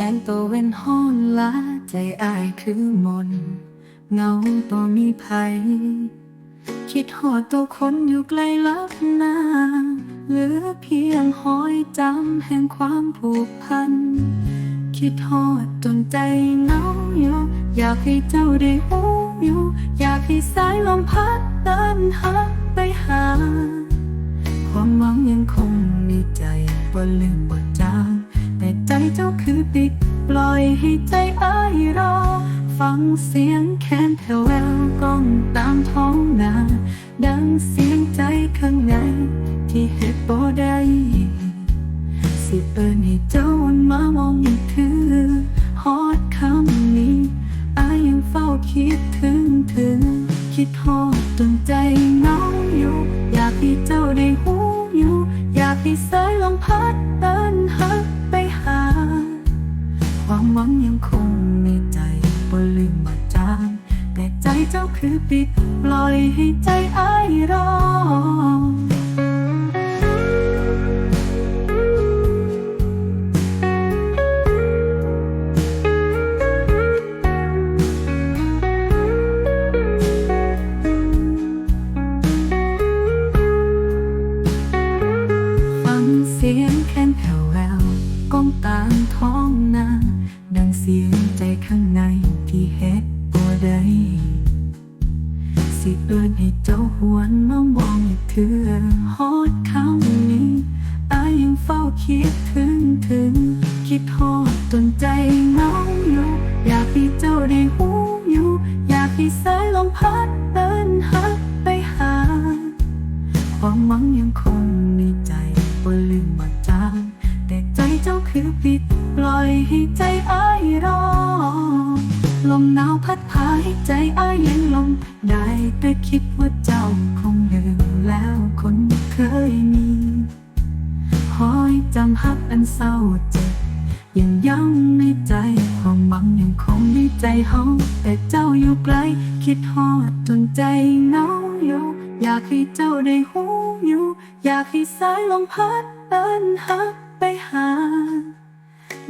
ตัวเว้นห้อนลาใจอายคือมน เงาตัวมีภัย คิดหอดตัวคนอยู่ไกลลับหน้าเหลือเพียงหอยจำแห่งความผูกพัน คิดหอดจนใจเหงาอยู่อยากให้เจ้าได้หูอยู่อยากให้สายลมพัดเดินหาไปหา ความหวังยังคงมีใจบ่ลืมบ่จาง ใจเจ้าคือปิดปล่อยให้ใจอ้ายรอ ฟังเสียงแค้นแถวแววก้องตามท้องนาดังเสียงใจข้างในที่เหตุบ่ได้สิเอิญให้เจ้าวนมามองอีกคือฮอดคำนี้อายยังเฝ้าคิดถึงถึง คิดฮอดจนใจ ความหวังยังคงในใจบ่ลืมบ่จางแต่ใจเจ้าคือปิดปล่อยให้ใจอ้ายรอ ฮอดคำนี้อายยังเฝ้าคิดถึงถึง คิดฮอดจนใจเหงาอยู่อยากให้เจ้าได้หูอยู่ อยากให้สายลมพัดเดินหักไปหา ความหวังยังคงในใจบ่ลืมบ่จางแต่ใจเจ้าคือปิดปล่อยให้ใจอ้ายรอลมหนาวพัดพาให้ใจอ้ายเย็นลงได้แต่คิดว่าเจ้า อยจำฮักอันเศร้าเจ็บยังย้ำในใจความหวังยังคงในใจเฮาแต่เจ้าอยู่ไกล คิดฮอดจนใจเหงาอยู่ อยากให้เจ้าได้หูอยู่ อยากให้สายลมพัดเดินหักไปหา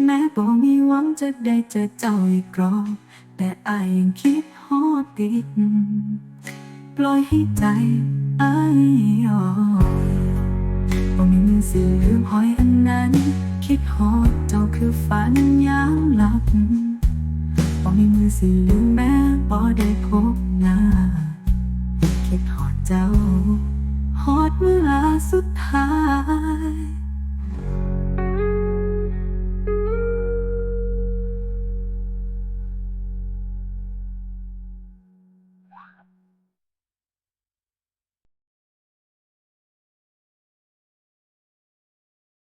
แม้บ่มีหวังจะได้เจอเจ้าอีกรอบแต่อายยังคิดฮอดติดปล่อยให้ใจอายอ่อนบ่มีมือสิลืมหอยอัน คิดฮอดเจ้าคือฝันยามหลับบ่มีมือสิลืมแม่บ่ได้พบหน้า คิดฮอดเจ้าฮอดเวลาสุดท้าย